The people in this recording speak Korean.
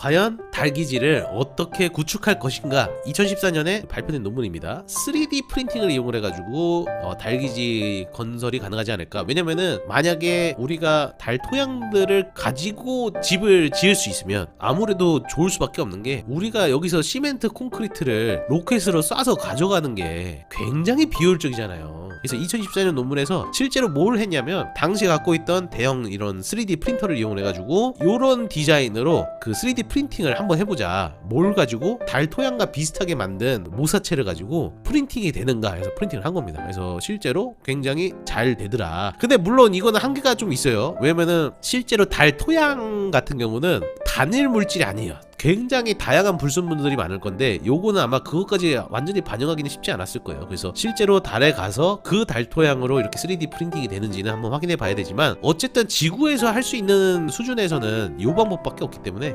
과연 달기지를 어떻게 구축할 것인가? 2014년에 발표된 논문입니다. 3D 프린팅을 이용을 해가지고 어, 달기지 건설이 가능하지 않을까? 왜냐면은 만약에 우리가 달 토양들을 가지고 집을 지을 수 있으면 아무래도 좋을 수밖에 없는 게 우리가 여기서 시멘트 콘크리트를 로켓으로 쏴서 가져가는 게 굉장히 비효율적이잖아요 그래서 2014년 논문에서 실제로 뭘 했냐면 당시에 갖고 있던 대형 이런 3D 프린터를 이용해 가지고 이런 디자인으로 그 3D 프린팅을 한번 해보자. 뭘 가지고 달 토양과 비슷하게 만든 모사체를 가지고 프린팅이 되는가 해서 프린팅을 한 겁니다. 그래서 실제로 굉장히 잘 되더라. 근데 물론 이거는 한계가 좀 있어요. 왜냐면은 실제로 달 토양 같은 경우는 단일 물질이 아니에요. 굉장히 다양한 불순물들이 많을 건데 요거는 아마 그것까지 완전히 반영하기는 쉽지 않았을 거예요. 그래서 실제로 달에 가서 그 달 토양으로 이렇게 3D 프린팅이 되는지는 한번 확인해 봐야 되지만 어쨌든 지구에서 할 수 있는 수준에서는 요 방법밖에 없기 때문에